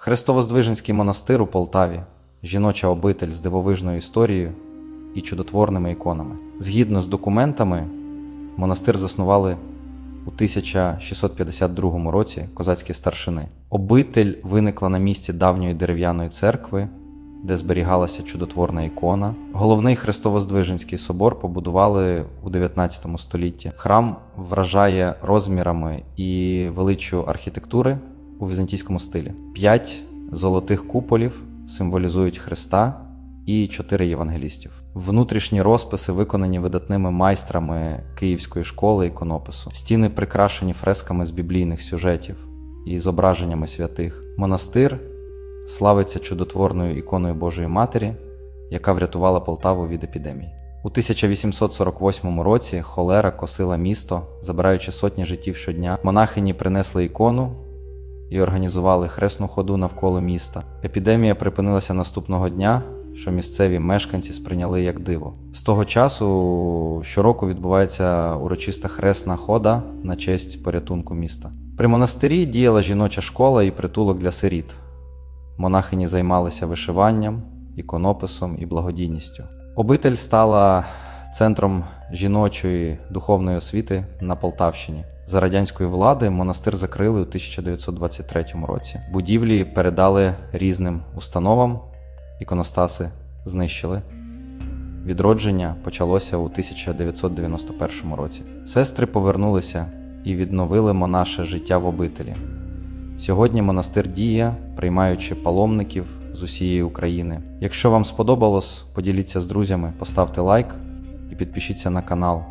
Хрестовоздвиженський монастир у Полтаві, жіноча обитель з дивовижною історією і чудотворними іконами. Згідно з документами, монастир заснували у 1652 році козацькі старшини. Обитель виникла на місці давньої дерев'яної церкви, де зберігалася чудотворна ікона. Головний Хрестовоздвиженський собор побудували у 19 столітті. Храм вражає розмірами і величчю архітектури у візантійському стилі. П'ять золотих куполів символізують Христа і чотири євангелістів. Внутрішні розписи виконані видатними майстрами Київської школи іконопису. Стіни прикрашені фресками з біблійних сюжетів і зображеннями святих. Монастир славиться чудотворною іконою Божої Матері, яка врятувала Полтаву від епідемії. У 1848 році холера косила місто, забираючи сотні життів щодня. Монахині принесли ікону і організували хресну ходу навколо міста. Епідемія припинилася наступного дня, що місцеві мешканці сприйняли як диво. З того часу щороку відбувається урочиста хресна хода на честь порятунку міста. При монастирі діяла жіноча школа і притулок для сиріт. Монахині займалися вишиванням, іконописом і благодійністю. Обитель стала центром жіночої духовної освіти на Полтавщині. За радянської влади монастир закрили у 1923 році. Будівлі передали різним установам, іконостаси знищили. Відродження почалося у 1991 році. Сестри повернулися і відновили монаше життя в обителі. Сьогодні монастир діє, приймаючи паломників з усієї України. Якщо вам сподобалось, поділіться з друзями, поставте лайк підпишіться на канал.